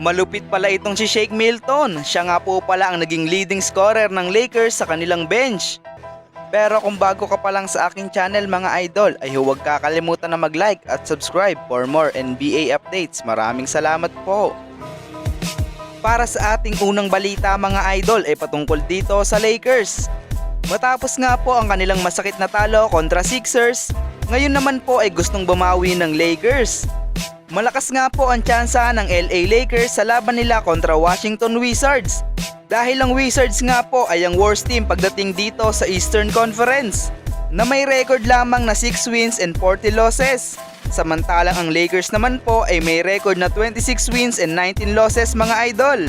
Malupit pala itong si Shake Milton. Siya nga po pala ang naging leading scorer ng Lakers sa kanilang bench. Pero kung bago ka pa lang sa aking channel mga idol ay huwag kakalimutan na mag-like at subscribe for more NBA updates. Maraming salamat po. Para sa ating unang balita mga idol ay patungkol dito sa Lakers. Matapos nga po ang kanilang masakit na talo kontra Sixers, ngayon naman po ay gustong bumawi ng Lakers. Malakas nga po ang tsansa ng LA Lakers sa laban nila kontra Washington Wizards. Dahil ang Wizards nga po ay ang worst team pagdating dito sa Eastern Conference na may record lamang na 6 wins and 40 losses. Samantalang ang Lakers naman po ay may record na 26 wins and 19 losses mga idol.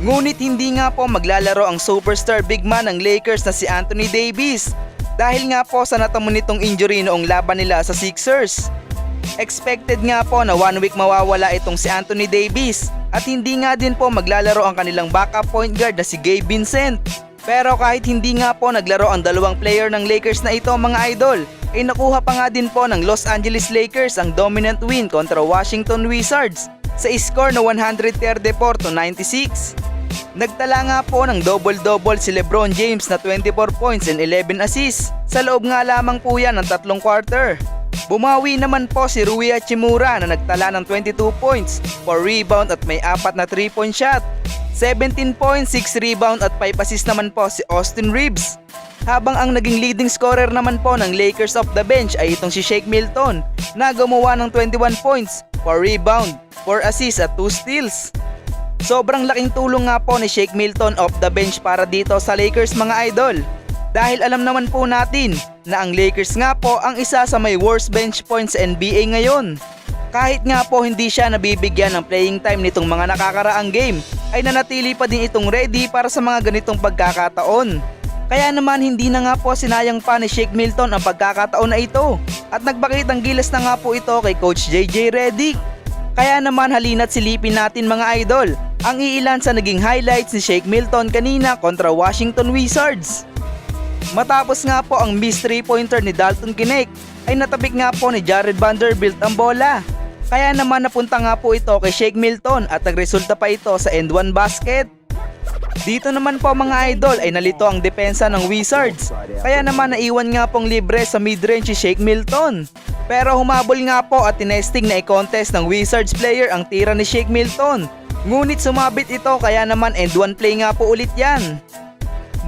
Ngunit hindi nga po maglalaro ang superstar big man ng Lakers na si Anthony Davis dahil nga po sa natamo nitong injury noong laban nila sa Sixers. Expected nga po na one week mawawala itong si Anthony Davis at hindi nga din po maglalaro ang kanilang backup point guard na si Gabe Vincent. Pero kahit hindi nga po naglaro ang dalawang player ng Lakers na ito mga idol, ay nakuha pa nga din po ng Los Angeles Lakers ang dominant win kontra Washington Wizards sa score na 134 to 96. Nagtala nga po ng double-double si Lebron James na 24 points and 11 assists. Sa loob nga lamang po yan ng tatlong quarter. Bumawi naman po si Rui Hachimura na nagtala ng 22 points, 4 rebound at may apat na 3 point shot. 17 points, 6 rebound at 5 assist naman po si Austin Reeves. Habang ang naging leading scorer naman po ng Lakers off the bench ay itong si Shake Milton na gumawa ng 21 points, 4 rebound, 4 assists at 2 steals. Sobrang laking tulong nga po ni Shake Milton off the bench para dito sa Lakers mga idol. Dahil alam naman po natin na ang Lakers nga po ang isa sa may worst bench points sa NBA ngayon. Kahit nga po hindi siya nabibigyan ng playing time nitong mga nakakaraang game, ay nanatili pa din itong ready para sa mga ganitong pagkakataon. Kaya naman hindi na nga po sinayang pa ni Shake Milton ang pagkakataon na ito at nagbakitang gilas na nga po ito kay Coach JJ Redick. Kaya naman halina't silipin natin mga idol ang iilan sa naging highlights ni Shake Milton kanina kontra Washington Wizards. Matapos nga po ang miss 3-pointer ni Dalton Kinect ay natabik nga po ni Jared Vanderbilt ang bola. Kaya naman napunta nga po ito kay Shake Milton at nagresulta pa ito sa end 1 basket. Dito naman po mga idol ay nalito ang depensa ng Wizards. Kaya naman naiwan nga pong libre sa midrange si Shake Milton. Pero humabol nga po at tinesting na i-contest ng Wizards player ang tira ni Shake Milton. Ngunit sumabit ito kaya naman end 1 play nga po ulit yan.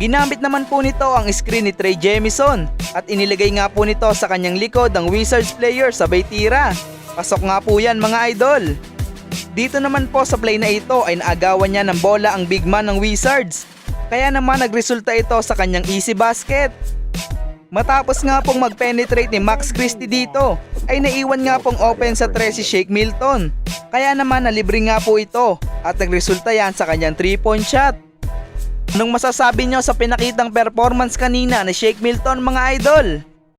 Ginamit naman po nito ang screen ni Trey Jemison at inilagay nga po nito sa kanyang likod ang Wizards player sabay tira. Pasok nga po yan mga idol. Dito naman po sa play na ito ay naagawan niya ng bola ang big man ng Wizards. Kaya naman nagresulta ito sa kanyang easy basket. Matapos nga pong mag-penetrate ni Max Christie dito, ay naiwan nga pong open sa 3 si Shake Milton. Kaya naman nalibre nga po ito at nagresulta yan sa kanyang 3 point shot. Anong masasabi nyo sa pinakitang performance kanina ni Shake Milton mga idol?